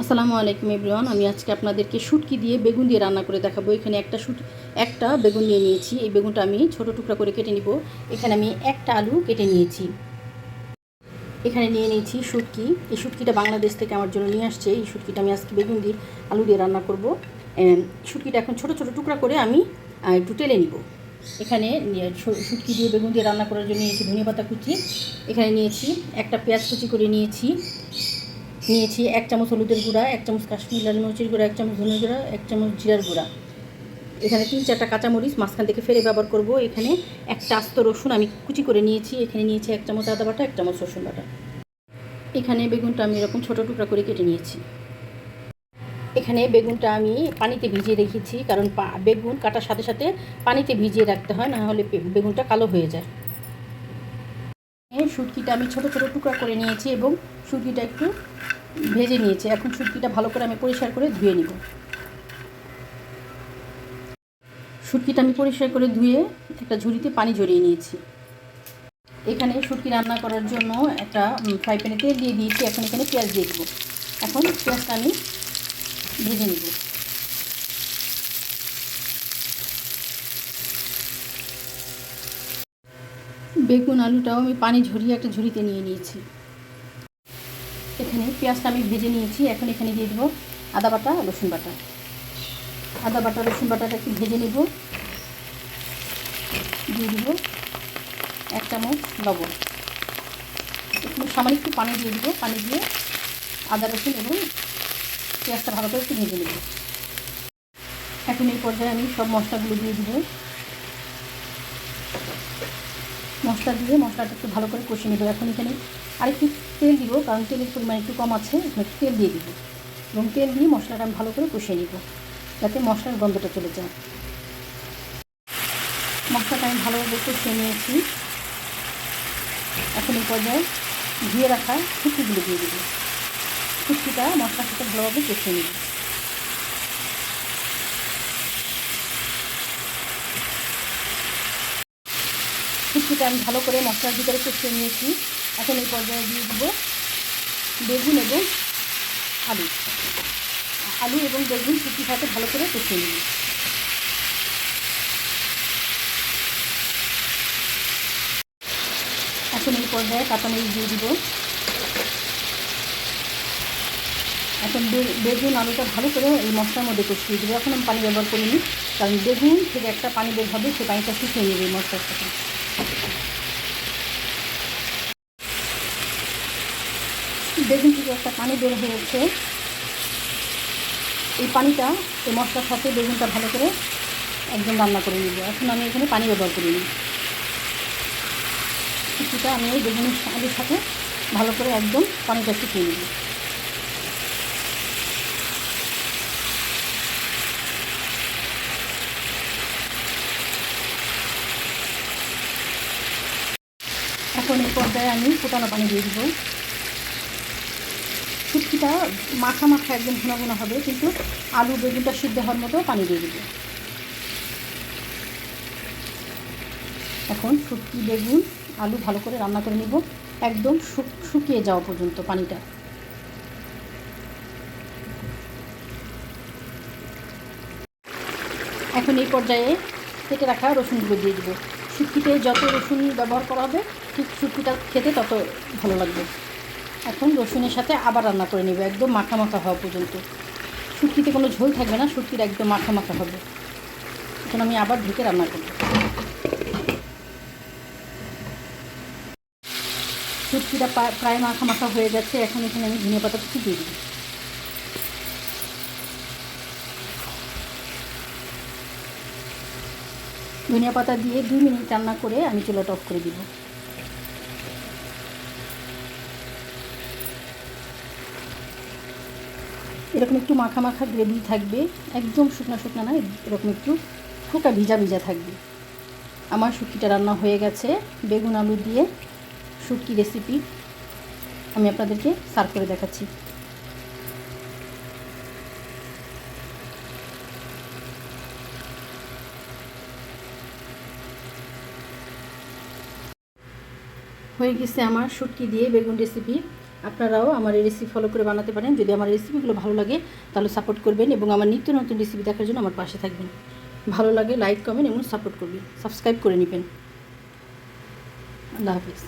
আসসালামু আলাইকুম এভরিওয়ান, আমি আজকে আপনাদেরকে শুটকি দিয়ে বেগুন দিয়ে রান্না করে দেখাবো। এখানে একটা শুট, একটা বেগুন নিয়ে নিয়েছি। এই বেগুনটা আমি ছোট টুকরা করে কেটে নিব। এখানে আমি একটা আলু কেটে নিয়েছি। এখানে নিয়ে নিয়েছি শুটকি। এই শুটকিটা বাংলাদেশ থেকে আমার জন্য নিয়ে আসছে। এই শুটকিটা আমি আজকে বেগুন দিয়ে আলু দিয়ে রান্না করব। শুটকিটা এখন ছোট ছোট টুকরা করে আমি একটু টেলে নিব। এখানে শুটকি দিয়ে বেগুন দিয়ে রান্না করার জন্য নিয়েছি ধনিয়া পাতা কুচি। এখানে নিয়েছি একটা পেঁয়াজ কুচি করে নিয়েছি। নিয়েছি এক চামচ হলুদের গুঁড়া, এক চামচ কাশ্মীর লাল মরিচের গুঁড়া, এক চামচ ধনের গুঁড়া, এক চামচ জিরার গুঁড়া। এখানে তিন চারটা কাঁচামরিচ মাঝখান থেকে ফেলে ব্যবহার করব। এখানে একটা আস্ত রসুন আমি কুচি করে নিয়েছি। এখানে নিয়েছি এক চামচ আদা বাটা, এক চামচ রসুন বাটা। এখানে বেগুনটা আমি এরকম ছোটো টুকরা করে কেটে নিয়েছি। এখানে বেগুনটা আমি পানিতে ভিজিয়ে রেখেছি, কারণ বেগুন কাটার সাথে সাথে পানিতে ভিজিয়ে রাখতে হয়, না হলে বেগুনটা কালো হয়ে যায়। শুটকিটা আমি ছোট ছোট টুকরা করে নিয়েছি এবং শুটকিটা একটু ভেজে নিয়েছি। এখন শুটকিটা ভালো করে আমি পরিষ্কার করে ধুয়ে নিব। শুটকিটা আমি পরিষ্কার করে ধুয়ে একটা ঝুড়িতে পানি ঝরিয়ে নিয়েছি। এখানে শুটকি রান্না করার জন্য একটা ফ্রাই প্যানে তেল দিয়ে দিয়েছি। এখন এখানে পেঁয়াজ দিয়ে দেবো। এখন পেঁয়াজটা আমি ভেজে নিব। বেগুন, আলুটাও আমি পানি ঝরিয়ে একটা ঝুড়িতে নিয়ে নিয়েছি। এখানে পেঁয়াজটা আমি ভেজে নিয়েছি। এখন এখানে দিয়ে দেবো আদা বাটা, রসুন বাটা। আদা বাটা, রসুন বাটাটা একটু ভেজে নেব। দিয়ে দেবো এক চামচ লবণ। একটু সামান্য একটু পানি দিয়ে দেবো। পানি দিয়ে আদা, রসুন এবং পেঁয়াজটা ভালো করে একটু ভেজে নেব। এখন এই পর্যায়ে আমি সব মশলাগুলো দিয়ে দেবো। মশলা দিয়ে মশলাটা একটু ভালো করে কষিয়ে নেব। এখন এখানে আরেকটু তেল দিব, কারণ তেলের পরিমাণ একটু কম আছে, এখন একটু তেল দিয়ে দিব। এবং তেল দিয়ে মশলাটা আমি ভালো করে কষিয়ে নিব, যাতে মশলার গন্ধটা চলে যায়। মশলাটা আমি ভালোভাবে কষিয়ে নিয়েছি। এখন এই পর্যায়ে ধুয়ে রাখা শুটকিগুলো দিয়ে দেবো। শুটকিটা মশলার সাথে ভালোভাবে কষিয়ে নিব। শুটকিটা আমি ভালো করে মশলার ভিতরে কষিয়ে নিয়েছি। এখন এই পর্যায়ে দিয়ে দিব বেগুন এবং আলু। আলু এবং বেগুন শুটকির সাথে ভালো করে কষিয়ে নিব। এখন এই পর্যায়ে কাঁচামরিচ দিয়ে দিব। এখন বেগুন, আলুটা ভালো করে এই মশলার মধ্যে কষিয়ে দেবো। এখন আমি পানি ব্যবহার করিনি, কারণ বেগুন থেকে একটা পানি বের হবে, সে পানিটা শুকিয়ে নেবে মশলার সাথে। বেগুন থেকে একটা পানি বের হয়েছে। এই পানিটা, এই মশলার সাথে বেগুনটা ভালো করে একদম রান্না করে নিব। এখন আমি এখানে পানি ব্যবহার করিনি কিছুটা আমি এই বেগুনের আলুর সাথে ভালো করে একদম পানিটা শুকিয়ে নিব। এখন এই পর্যায়ে আমি ফুটানো পানি দিয়ে দিব। শুটকিটা মাখা মাখা একদম ঘন ঘন হবে, কিন্তু আলু বেগুনটা সিদ্ধ হওয়ার মতো পানি দিয়ে দিব। এখন শুটকি, বেগুন, আলু ভালো করে রান্না করে নিব। একদম শুক- শুকিয়ে যাওয়া পর্যন্ত পানিটা। এখন এই পর্যায়ে কেটে রাখা রসুনগুলো দিয়ে দিব। শুটকিতে যত রসুন ব্যবহার করা হবে, ঠিক শুটকিটা খেতে তত ভালো লাগবে। এখন রসুনের সাথে আবার রান্না করে নেবে, একদম মাখা মাখা হওয়া পর্যন্ত। শুটকিতে কোনো ঝোল থাকবে না শুটকিটা একদম মাখা মাখা হবে। এখন আমি আবার ঢেকে রান্না করব। শুটকিটা প্রায়- মাখা মাখা হয়ে গেছে, এখন এখানে আমি ধনিয়া পাতা কুচি দিয়ে দিই ধনিয়া পাতা দিয়ে দুই মিনিট রান্না করে আমি চুলাটা অফ করে দিব। এরকম একটু মাখা মাখা গ্রেভি থাকবে, একদম শুকনা শুকনা না, এরকম একটু ফুকা ভিজা ভিজা থাকবে। আমার শুটকিটা রান্না হয়ে গেছে, বেগুন আলু দিয়ে শুটকি রেসিপি আমি আপনাদেরকে সার্ভ করে দেখাচ্ছি। হয়ে গেছে আমার শুটকি দিয়ে বেগুন রেসিপি আপনারাও আমার এই রেসিপি ফলো করে বানাতে পারেন। যদি আমার রেসিপিগুলো ভালো লাগে, তাহলে সাপোর্ট করবেন এবং আমার নিত্য নতুন রেসিপি দেখার জন্য আমার পাশে থাকবেন। ভালো লাগে লাইক কমেন্ট এবং সাপোর্ট করবেন। সাবস্ক্রাইব করে নেবেন। আল্লাহ হাফিজ।